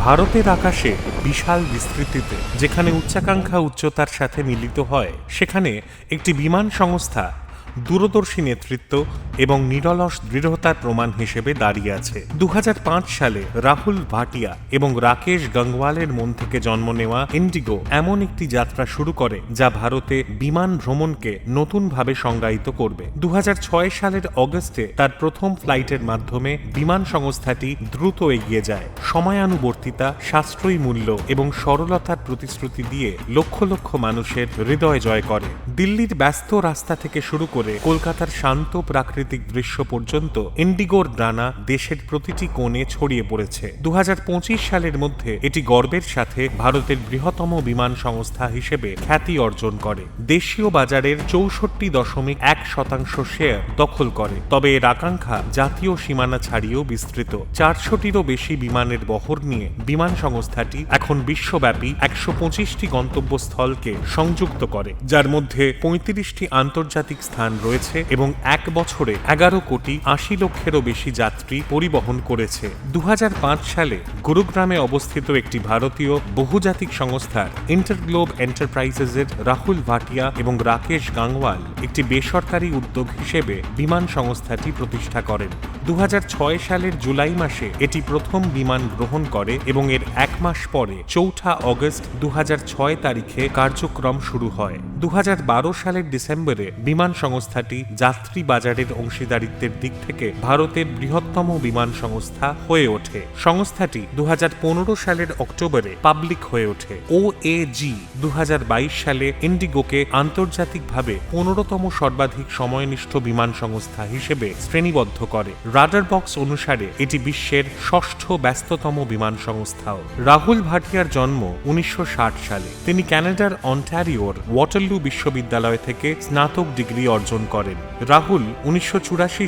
ভারতের আকাশে বিশাল বিস্তৃতিতে যেখানে উচ্চাকাঙ্ক্ষা উচ্চতার সাথে মিলিত হয় সেখানে একটি বিমান সংস্থা দূরদর্শী নেতৃত্ব এবং নিরলস দৃঢ়তার প্রমাণ হিসেবে দাঁড়িয়ে আছে। দু হাজার পাঁচ সালে রাহুল ভাটিয়া এবং রাকেশ গঙ্গওয়ালের মন থেকে জন্ম নেওয়া ইন্ডিগো এমন একটি যাত্রা শুরু করে যা ভারতে বিমান ভ্রমণকে নতুনভাবে সংজ্ঞায়িত করবে। দু হাজার ছয় সালের অগস্টে তার প্রথম ফ্লাইটের মাধ্যমে বিমান সংস্থাটি দ্রুত এগিয়ে যায়। সময়ানুবর্তিতা, সাশ্রয়ী মূল্য এবং সরলতার প্রতিশ্রুতি দিয়ে লক্ষ লক্ষ মানুষের হৃদয় জয় করে। দিল্লির ব্যস্ত রাস্তা থেকে শুরু করে কলকাতার শান্ত প্রাকৃতিক দৃশ্য পর্যন্ত ইন্ডিগোর দানা দেশের প্রতিটি কোণে ছড়িয়ে পড়েছে। দু সালের মধ্যে এটি গর্বের সাথে ভারতের বৃহত্তম বিমান সংস্থা হিসেবে খ্যাতি অর্জন করে। দেশীয় বাজারের চৌষট্টি দশমিক এক শতাংশ শেয়ার দখল করে। তবে এর আকাঙ্ক্ষা জাতীয় সীমানা ছাড়িয়েও বিস্তৃত। চারশোটিরও বেশি বিমানের বহর নিয়ে বিমান সংস্থাটি এখন বিশ্বব্যাপী একশো পঁচিশটি গন্তব্যস্থলকে সংযুক্ত করে, যার মধ্যে পঁয়ত্রিশটি আন্তর্জাতিক স্থান রয়েছে এবং এক বছরে এগারো কোটি আশি লক্ষেরও বেশি যাত্রী পরিবহন করেছে। দু হাজার পাঁচ সালে গুরুগ্রামে অবস্থিত একটি ভারতীয় বহুজাতিক সংস্থার ইন্টারগ্লোব এন্টারপ্রাইজেসের রাহুল ভাটিয়া এবং রাকেশ গাংওয়াল একটি বেসরকারি উদ্যোগ হিসেবে বিমান সংস্থাটি প্রতিষ্ঠা করেন। দু হাজার ছয় সালের জুলাই মাসে এটি প্রথম বিমান গ্রহণ করে এবং এর এক মাস পরে চৌঠা অগস্ট দু হাজার ছয় তারিখে কার্যক্রম শুরু হয়। দু হাজার বারো সালের ডিসেম্বরে বিমান সংস্থাটি যাত্রী বাজারের অংশীদারিত্বের দিক থেকে ভারতের বৃহত্তম বিমান সংস্থা হয়ে ওঠে। সংস্থাটি দুহাজার পনেরো সালের অক্টোবরে পাবলিক হয়ে ওঠে। ও এ জি সালে ইন্ডিগোকে আন্তর্জাতিকভাবে পনেরোতম সর্বাধিক সময়নিষ্ঠ বিমান সংস্থা হিসেবে শ্রেণীবদ্ধ করে। রাডার বক্স অনুসারে এটি বিশ্বের ষষ্ঠ ব্যস্ততম বিমান সংস্থাও। রাহুল ভাটিয়ার জন্ম উনিশশো ষাট সালে। তিনি ক্যানাডার অন্টারিওর ওয়াটারলু বিশ্ববিদ্যালয় থেকে স্নাতক ডিগ্রি অর্জন করেন। রাহুল উনিশশো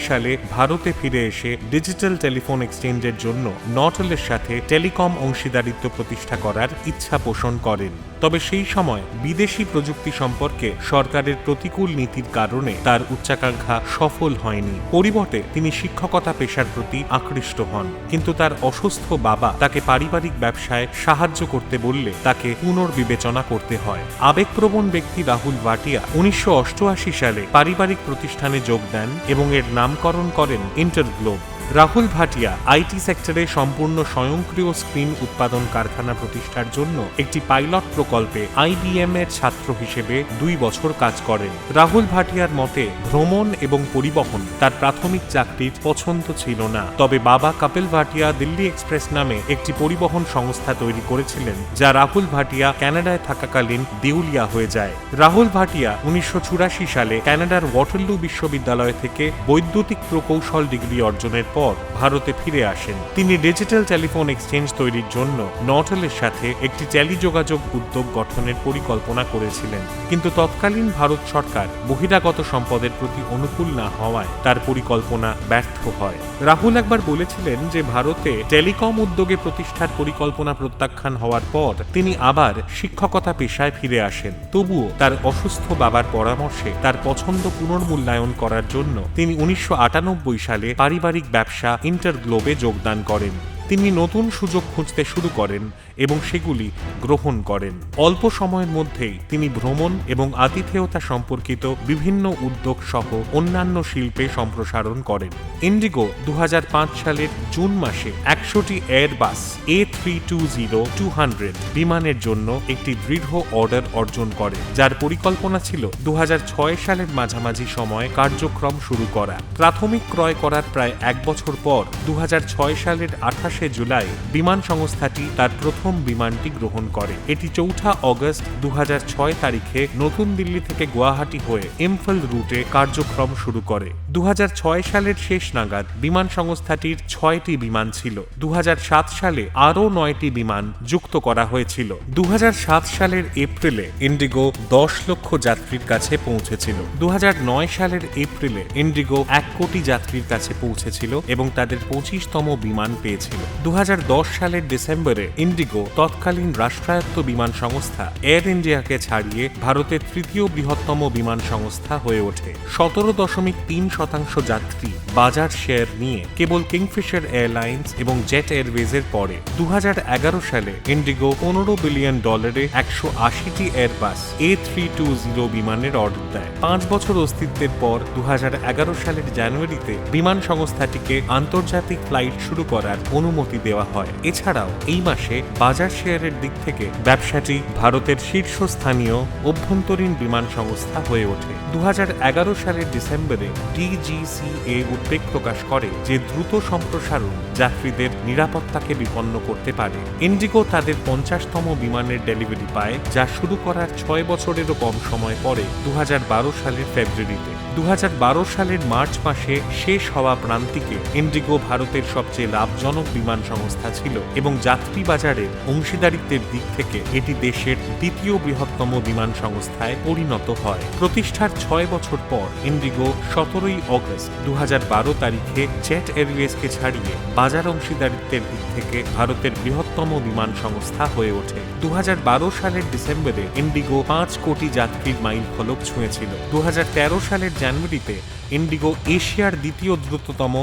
সালে ভারতে ফিরে এসে ডিজিটাল টেলিফোন এক্সচেঞ্জের জন্য নটলের সাথে টেলিকম অংশীদারিত্ব প্রতিষ্ঠা করার ইচ্ছা পোষণ করেন। তবে সেই সময় বিদেশি প্রযুক্তি সম্পর্কে সরকারের প্রতিকূল নীতির কারণে তার উচ্চাকাঙ্ক্ষা সফল হয়নি। পরিবর্তে তিনি শিক্ষকতা পেশার প্রতি আকৃষ্ট হন। কিন্তু তার অসুস্থ বাবা তাকে পারিবারিক ব্যবসায় সাহায্য করতে বললে তাকে পুনর্বিবেচনা করতে হয়। আবেগপ্রবণ ব্যক্তি রাহুল ভাটিয়া উনিশশো অষ্টআশি সালে পারিবারিক প্রতিষ্ঠানে যোগ দেন এবং এর নামকরণ করেন ইন্টারগ্লোব। রাহুল ভাটিয়া আইটি সেক্টরে সম্পূর্ণ স্বয়ংক্রিয় স্ক্রিন উৎপাদন কারখানা প্রতিষ্ঠার জন্য একটি পাইলট প্রকল্পে আইবিএম এর ছাত্র হিসেবে দুই বছর কাজ করেন। রাহুল ভাটিয়ার মতে, ভ্রমণ এবং পরিবহন তার প্রাথমিক চাকরির পছন্দ ছিল না। তবে বাবা কপিল ভাটিয়া দিল্লি এক্সপ্রেস নামে একটি পরিবহন সংস্থা তৈরি করেছিলেন, যা রাহুল ভাটিয়া কানাডায় থাকাকালীন দেউলিয়া হয়ে যায়। রাহুল ভাটিয়া উনিশশো চুরাশি সালে কানাডার ওয়াটারলু বিশ্ববিদ্যালয় থেকে বৈদ্যুতিক প্রকৌশল ডিগ্রি অর্জনের পর ভারতে ফিরে আসেন। তিনি ডিজিটাল টেলিফোন এক্সচেঞ্জ তৈরির জন্য নটলের সাথে একটি টেলিযোগাযোগ উদ্যোগ গঠনের পরিকল্পনা করেছিলেন। কিন্তু তৎকালীন ভারত সরকার বহিরাগত সম্পদের প্রতি অনুকূল না হওয়ায় তার পরিকল্পনা ব্যর্থ হয়। রাহুল একবার বলেছিলেন যে, ভারতে টেলিকম উদ্যোগে প্রতিষ্ঠার পরিকল্পনা প্রত্যাখ্যান হওয়ার পর তিনি আবার শিক্ষকতা পেশায় ফিরে আসেন। তবুও তার অসুস্থ বাবার পরামর্শে তার পছন্দ পুনর্মূল্যায়ন করার জন্য তিনি উনিশশো আটানব্বই সালে পারিবারিক ব্যবসা ইন্টারগ্লোবে যোগদান করেন। তিনি নতুন সুযোগ খুঁজতে শুরু করেন এবং সেগুলি গ্রহণ করেন। অল্প সময়ের মধ্যেই তিনি ভ্রমণ এবং আতিথেয়তা সম্পর্কিত বিভিন্ন উদ্যোগ সহ অন্যান্য শিল্পে সম্প্রসারণ করেন। ইন্ডিগো দুহাজার পাঁচ সালের জুন মাসে একশোটি Airbus A three two zero two hundred বিমানের জন্য একটি দৃঢ় অর্ডার অর্জন করে, যার পরিকল্পনা ছিল দু হাজার ছয় সালের মাঝামাঝি সময় কার্যক্রম শুরু করা। প্রাথমিক ক্রয় করার প্রায় এক বছর পর দু হাজার ছয় সালের আঠাশে জুলাই বিমান সংস্থাটি তার প্রথম বিমানটি গ্রহণ করে। এটি চৌঠা অগস্ট দু হাজার ছয় তারিখে নতুন দিল্লি থেকে গুয়াহাটি হয়ে ইমফল রুটে কার্যক্রম শুরু করে। দুহাজার ছয় সালের শেষ নাগাদ বিমান সংস্থাটির ছয়টি বিমান ছিল। দু হাজার সাত সালে আরও নয়টি বিমান যুক্ত করা হয়েছিল। দু হাজার সাত সালের এপ্রিলে ইন্ডিগো দশ লক্ষ যাত্রীর কাছে পৌঁছেছিল। দু হাজার নয় সালের এপ্রিলে ইন্ডিগো এক কোটি যাত্রীর কাছে পৌঁছেছিল এবং তাদের পঁচিশতম বিমান পেয়েছিল। দু হাজার দশ সালের ডিসেম্বরে ইন্ডিগো তৎকালীন রাষ্ট্রায়ত্ত বিমান সংস্থা এয়ার ইন্ডিয়াকে ছাড়িয়ে ভারতের তৃতীয় বৃহত্তম বিমান সংস্থা হয়ে ওঠে। সতেরো দশমিক তিন শতাংশ যাত্রী বাজার শেয়ার নিয়ে কেবল কিংফিশার এয়ারলাইন্স এবং জেট এয়ারওয়েজের পরে দুহাজার এগারো সালে ইন্ডিগো পনেরো বিলিয়ন ডলারে একশো আশিটি Airbus A three two zero বিমানের অর্ডার দেয়। পাঁচ বছর অস্তিত্বের পর দু হাজার এগারো সালের জানুয়ারিতে বিমান সংস্থাটিকে আন্তর্জাতিক ফ্লাইট শুরু করার অনুমতি দেওয়া হয়। এছাড়াও, এই মাসে বাজার শেয়ারের দিক থেকে ব্যবসাটি ভারতের শীর্ষস্থানীয় অভ্যন্তরীণ বিমান সংস্থা হয়ে ওঠে। দুহাজার এগারো সালের ডিসেম্বরে ডিজিসিএ উদ্বেগ প্রকাশ করে যে দ্রুত সম্প্রসারণ যাত্রীদের নিরাপত্তাকে বিপন্ন করতে পারে। ইন্ডিগো তাদের পঞ্চাশতম বিমানের ডেলিভারি পায়, যা শুরু করার ছয় বছরেরও কম সময় পরে দু হাজার বারো সালের ফেব্রুয়ারিতে। দু হাজার বারো সালের মার্চ মাসে শেষ হওয়া প্রান্তিকে ইন্ডিগো ভারতের সবচেয়ে লাভজনক বিমান সংস্থা ছিল এবং যাত্রী বাজারের অংশীদারিত্বের দিক থেকে এটি দেশের দ্বিতীয় বৃহত্তম বিমান সংস্থায় পরিণত হয়। প্রতিষ্ঠার ছয় বছর পর ইন্ডিগো সতেরোই অগস্ট দু হাজার বারো তারিখে জেট এয়ারওয়েজকে ছাড়িয়ে বাজার অংশীদারিত্বের দিক থেকে ভারতের বৃহত্তম বিমান সংস্থা হয়ে ওঠে। দু হাজার বারো সালের ডিসেম্বরে ইন্ডিগো পাঁচ কোটি যাত্রীর মাইল ফলক ছুঁয়েছিল। দু হাজার তেরো সালের জানুয়ারিতে ইন্ডিগো এশিয়ার দ্বিতীয় দ্রুততম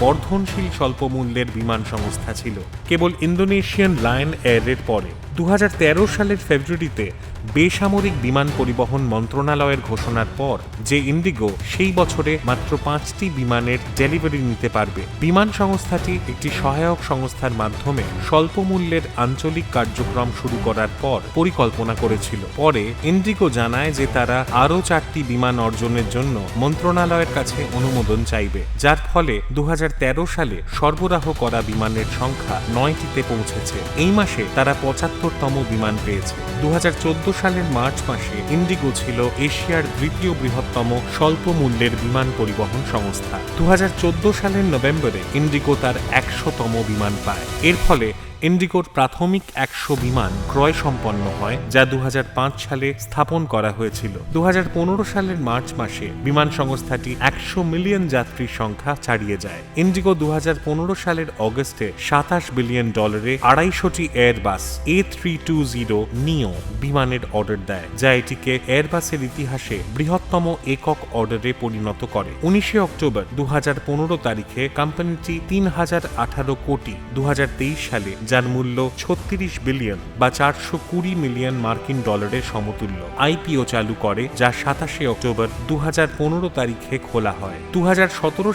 বর্ধনশীল স্বল্প মূল্যের বিমান সংস্থা ছিল। কেবল ইন্দোনেশিয়ান লায়ন এয়ারের পরে দু হাজার তেরো সালের ফেব্রুয়ারিতে বেসামরিক বিমান পরিবহন মন্ত্রণালয়ের ঘোষণার পর যে ইন্ডিগো সেই বছরে মাত্র পাঁচটি বিমানের ডেলিভারি নিতে পারবে। বিমান সংস্থাটি একটি সহায়ক সংস্থার মাধ্যমে স্বল্প মূল্যের আঞ্চলিক কার্যক্রম শুরু করার পর পরিকল্পনা করেছিল। পরে ইন্ডিগো জানায় যে তারা আরও চারটি বিমান অর্জনের জন্য মন্ত্রণালয়ের কাছে অনুমোদন চাইবে, যার ফলে দু সালে সরবরাহ করা বিমানের সংখ্যা নয়টিতে পৌঁছেছে। এই মাসে তারা পঁচাত্তরতম বিমান পেয়েছে। দু হাজার চোদ্দ সালের মার্চ মাসে ইন্ডিগো ছিল এশিয়ার দ্বিতীয় বৃহত্তম স্বল্প মূল্যের বিমান পরিবহন সংস্থা। দু হাজার চোদ্দ সালের নভেম্বরে ইন্ডিগো তার একশোতম বিমান পায়। এর ফলে ইন্ডিগোর প্রাথমিক একশো বিমান ক্রয় সম্পন্ন হয়, যা দুহাজার পাঁচ সালে স্থাপন করা হয়েছিল। দু সালের মার্চ মাসে বিমান সংস্থাটি একশো মিলিয়ন যাত্রীর সংখ্যা ছাড়িয়ে যায়। ইন্ডিগো দু সালের অগস্টে সাতাশ বিলিয়ন ডলারে আড়াইশোটি Airbus A three two zero neo বিমানের অর্ডার দেয়, যা এটিকে এয়ারবাসের ইতিহাসে বৃহত্তম একক অর্ডারে পরিণত করে। উনিশে অক্টোবর দু হাজার পনেরো তারিখে কোম্পানিটি তিন হাজার আঠারো কোটি দু হাজার তেইশ সালে যার মূল্য ছত্রিশ বিলিয়ন বা চারশো কুড়ি মিলিয়ন মার্কিন ডলারের সমতুল্য। আইপিও চালু করে, যা সাতাশে অক্টোবর দুহাজার পনেরো তারিখে খোলা হয়। দু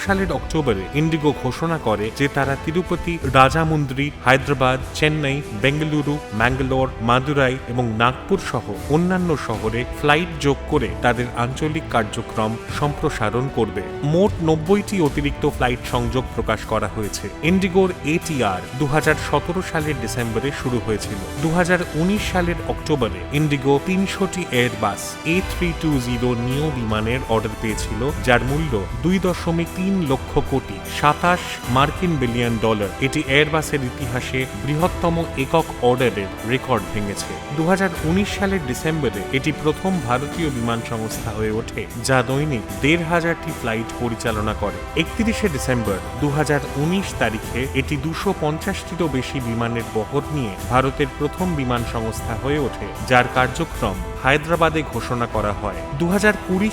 সালের অক্টোবরে ইন্ডিগো ঘোষণা করে যে তারা তিরুপতি, রাজামুন্দ্রি, হায়দ্রাবাদ, চেন্নাই, বেঙ্গালুরু, ম্যাঙ্গালোর, মাদুরাই এবং নাগপুর সহ অন্যান্য শহরে ফ্লাইট যোগ করে তাদের আঞ্চলিক কার্যক্রম সম্প্রসারণ করবে। মোট নব্বইটি অতিরিক্ত ফ্লাইট সংযোগ প্রকাশ করা হয়েছে। ইন্ডিগোর এটিআর দুহাজার সতেরো সালের ডিসেম্বরে শুরু হয়েছিল। দু হাজার উনিশ সালের অক্টোবরে IndiGo তিনশোটি Airbus A three two zero neo বিমানের অর্ডার পেয়েছিল, যার মূল্য দুই দশমিক তিন লক্ষ কোটি সাতাশ মার্কিন বিলিয়ন ডলার। এটি এয়ারবাসের ইতিহাসে বৃহত্তম একক অর্ডারের রেকর্ড ভেঙেছে। দু হাজার উনিশ সালের ডিসেম্বরে এটি প্রথম ভারতীয় বিমান সংস্থা হয়ে ওঠে, যা দৈনিক দেড় হাজারটি ফ্লাইট পরিচালনা করে। একত্রিশে ডিসেম্বর দু হাজার উনিশ তারিখে এটি দুশো পঞ্চাশটিরও বেশি বিমানের বহর নিয়ে ভারতের প্রথম বিমান সংস্থা হয়ে ওঠে, যার কার্যক্রম হায়দ্রাবাদে ঘোষণা করা হয়। দু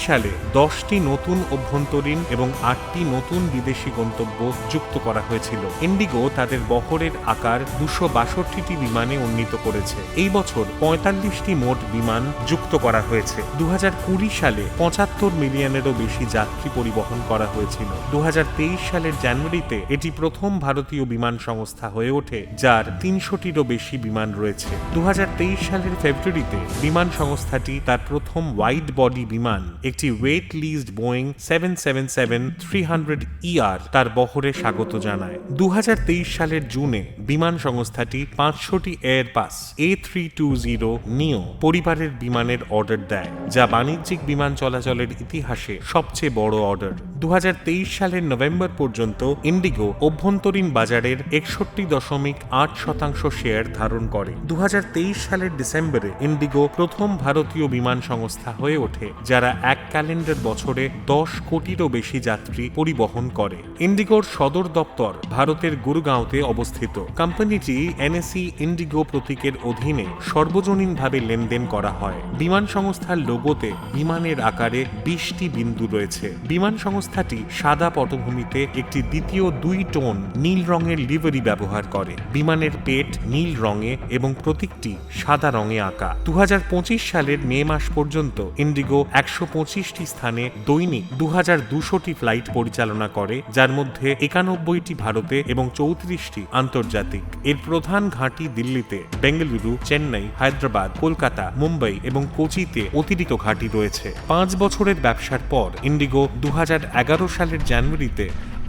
সালে দশটি নতুন অভ্যন্তরীণ এবং আটটি নতুন বিদেশি গন্তব্য যুক্ত করা হয়েছিল। ইন্ডিগো তাদের বহরের আকার দুশো বাষট্টিটি বিমানে উন্নীত করেছে। এই বছর পঁয়তাল্লিশটি মোট বিমান যুক্ত করা হয়েছে। দু হাজার কুড়ি সালে পঁচাত্তর মিলিয়নেরও বেশি যাত্রী পরিবহন করা হয়েছিল। দু হাজার তেইশ সালের জানুয়ারিতে এটি প্রথম ভারতীয় বিমান সংস্থা হয়ে ওঠে যার তিনশোটিরও বেশি বিমান রয়েছে। দু হাজার তেইশ সালের ফেব্রুয়ারিতে বিমান সংস্থাটি তার প্রথম ওয়াইড বডি বিমান, একটি wet leased Boeing seven seven seven three hundred ER তার বহরে স্বাগত জানায়। দু হাজার তেইশ সালের জুনে বিমান সংস্থাটি পাঁচশোটি Airbus A three two zero neo পরিবারের বিমানের অর্ডার দেয়, যা বাণিজ্যিক বিমান চলাচলের ইতিহাসে সবচেয়ে বড় অর্ডার। দু হাজার তেইশ সালের নভেম্বর পর্যন্ত ইন্ডিগো অভ্যন্তরীণ বাজারের একষট্টি দশমিক আট শতাংশ শেয়ার ধারণ করে। দু হাজার তেইশ সালের ডিসেম্বরে ইন্ডিগো প্রথম ভারতীয় বিমান সংস্থা হয়ে ওঠে, যারা এক ক্যালেন্ডার বছরে দশ কোটিরও বেশি যাত্রী পরিবহন করে। ইন্ডিগোর সদর দপ্তর ভারতের গুরগাঁওতে অবস্থিত। কোম্পানিটি এনএসি ইন্ডিগো প্রতীকের অধীনে সর্বজনীনভাবে লেনদেন করা হয়। বিমান সংস্থার লোগোতে বিমানের আকারে বিশটি বিন্দু রয়েছে। বিমান সংস্থাটি সাদা পটভূমিতে একটি দ্বিতীয় দুই টোন নীল রঙের লিভারি ব্যবহার করে। বিমানের পেট নীল রঙে এবং প্রতীকটি সাদা রঙে আঁকা। দু হাজার পঁচিশ সালের মে মাস পর্যন্ত ইন্ডিগো একশো পঁচিশটি স্থানে দৈনিক দু হাজার দুশোটি ফ্লাইট পরিচালনা করে, যার মধ্যে একানব্বইটি ভারতে এবং চৌত্রিশটি আন্তর্জাতিক। এর প্রধান ঘাঁটি দিল্লিতে, বেঙ্গালুরু, চেন্নাই, হায়দ্রাবাদ, কলকাতা, মুম্বাই এবং কোচিতে অতিরিক্ত ঘাঁটি রয়েছে। পাঁচ বছরের ব্যবসার পর, ইন্ডিগো দু হাজার এগারো সালের জানুয়ারিতে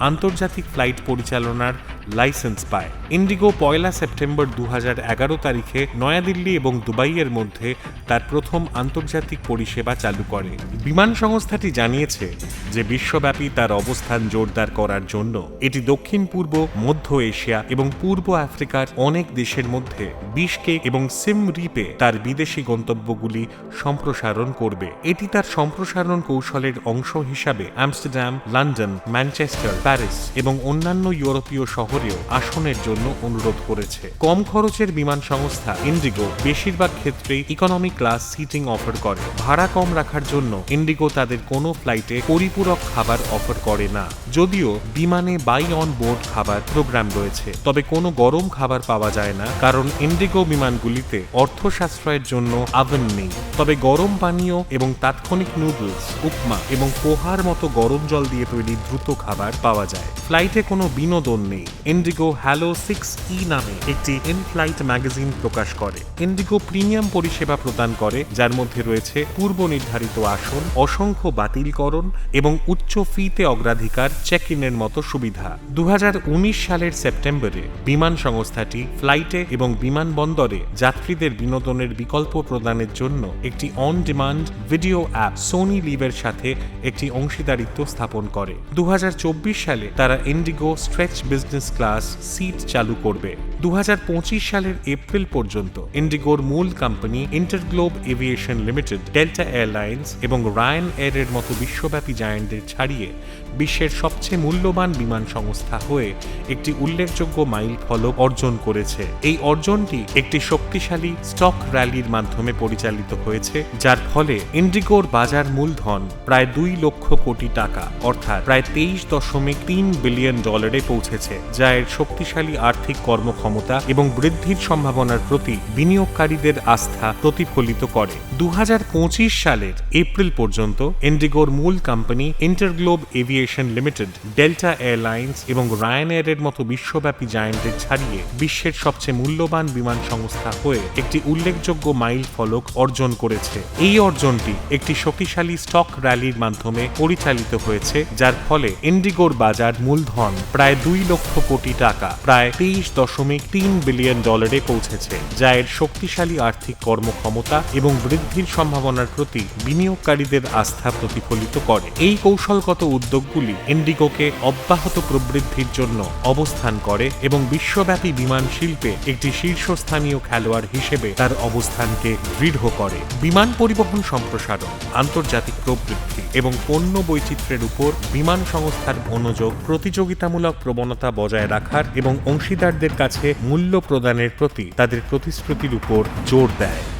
আন্তর্জাতিক ফ্লাইট পরিচালনার লাইসেন্স পায়। ইন্ডিগো পয়লা সেপ্টেম্বর দু হাজার এগারো তারিখে নয়াদিল্লি এবং দুবাইয়ের মধ্যে তার প্রথম আন্তর্জাতিক পরিষেবা চালু করে। বিমান সংস্থাটি জানিয়েছে যে বিশ্বব্যাপী তার অবস্থান জোরদার করার জন্য এটি দক্ষিণ পূর্ব, মধ্য এশিয়া এবং পূর্ব আফ্রিকার অনেক দেশের মধ্যে বিশকে এবং সিম রিপে তার বিদেশি গন্তব্যগুলি সম্প্রসারণ করবে। এটি তার সম্প্রসারণ কৌশলের অংশ হিসাবে আমস্টারডাম লন্ডন, ম্যানচেস্টার, প্যারিস এবং অন্যান্য ইউরোপীয় শহরেও আসনের জন্য অনুরোধ করেছে। কম খরচের বিমান সংস্থা ইন্ডিগো বেশিরভাগ ক্ষেত্রেই ইকোনমি ক্লাস সিটিং অফার করে। ভাড়া কম রাখার জন্য ইন্ডিগো তাদের কোনো ফ্লাইটে পরিপূরক খাবার অফার করে না। যদিও বিমানে বাই অন বোর্ড খাবার প্রোগ্রাম রয়েছে। তবে কোনো গরম খাবার পাওয়া যায় না, কারণ ইন্ডিগো বিমানগুলিতে অর্থ সাশ্রয়ের জন্য আভেন নেই। তবে গরম পানীয় এবং তাৎক্ষণিক নুডলস উপমা এবং পোহার মতো গরম জল দিয়ে তৈরি দ্রুত খাবার পাওয়া যায়। ফ্লাইটে কোনো বিনোদন নেই। ইন্ডিগো হ্যালো সিক্স ই নামে একটি ইন ফ্লাইট ম্যাগাজিন প্রকাশ করে। ইন্ডিগো প্রিমিয়াম পরিষেবা প্রদান করে, যার মধ্যে রয়েছে পূর্ব নির্ধারিত আসন, অসংখ্য বাতিলকরণ এবং উচ্চ ফিতে অগ্রাধিকার চেক ইনের মতো সুবিধা। দুহাজার উনিশ সালের সেপ্টেম্বরে বিমান সংস্থাটি ফ্লাইটে এবং বিমানবন্দরে যাত্রীদের বিনোদনের বিকল্প প্রদানের জন্য একটি on demand video app Sony লিভের সাথে একটি অংশীদারিত্ব স্থাপন করে। দু হাজার চব্বিশ সালে তারা IndiGo stretch business class seat চালু করবে দু হাজার পঁচিশ সালের এপ্রিল পর্যন্ত ইন্ডিগোর মূল company InterGlobe Aviation Limited, Delta Airlines এবং রায়ান এয়ারের মতো বিশ্বব্যাপী জায়ান্টদের ছাড়িয়ে বিশ্বের সবচেয়ে মূল্যবান বিমান সংস্থা হয়ে একটি উল্লেখযোগ্য মাইল ফলক অর্জন করেছে। এই অর্জনটি একটি শক্তিশালী স্টক র্যালির মাধ্যমে পরিচালিত হয়েছে, যার ফলে ইন্ডিগোর বাজার মূলধন প্রায় দুই লক্ষ কোটি টাকা, অর্থাৎ প্রায় তেইশ দশমিক তিন বিলিয়ন ডলারে পৌঁছেছে, যা এর শক্তিশালী আর্থিক কর্মক্ষমতা এবং বৃদ্ধির সম্ভাবনার প্রতি বিনিয়োগকারীদের আস্থা প্রতিফলিত করে। দুহাজার পঁচিশ সালের এপ্রিল পর্যন্ত ইন্ডিগোর মূল company InterGlobe Aviation Limited, Delta Airlines এবং রায়ান এয়ারের মতো বিশ্বব্যাপী জায়ান্টদের ছাড়িয়ে বিশ্বের সবচেয়ে মূল্যবান বিমান সংস্থা হয়ে একটি উল্লেখযোগ্য মাইল ফলক অর্জন করেছে। এই অর্জনটি একটি শক্তিশালী স্টক র্যালির মাধ্যমে পরিচালিত হয়েছে, যার ফলে ইন্ডিগোর বাজার মূলধন প্রায় দুই লক্ষ কোটি টাকা, প্রায় তেইশ দশমিক তিন বিলিয়ন ডলারে পৌঁছেছে, যা এর শক্তিশালী আর্থিক কর্মক্ষমতা এবং বৃদ্ধির সম্ভাবনার প্রতি বিনিয়োগকারীদের আস্থা প্রতিফলিত করে। এই কৌশলগত উদ্যোগগুলি ইন্ডিগোকে অব্যাহত প্রবৃদ্ধির জন্য অবস্থান করে এবং বিশ্বব্যাপী বিমান শিল্পে একটি শীর্ষস্থানীয় খেলোয়াড় হিসেবে তার অবস্থানকে দৃঢ় করে। বিমান পরিবহন সম্প্রসারণ, আন্তর্জাতিক প্রবৃদ্ধি এবং পণ্য বৈচিত্র্যের উপর বিমান সংস্থার মনোযোগ প্রতিযোগিতামূলক প্রবণতা বজায় রাখার এবং অংশীদারদের কাছে মূল্য প্রদানের প্রতি তাদের প্রতিশ্রুতির উপর জোর দেয়।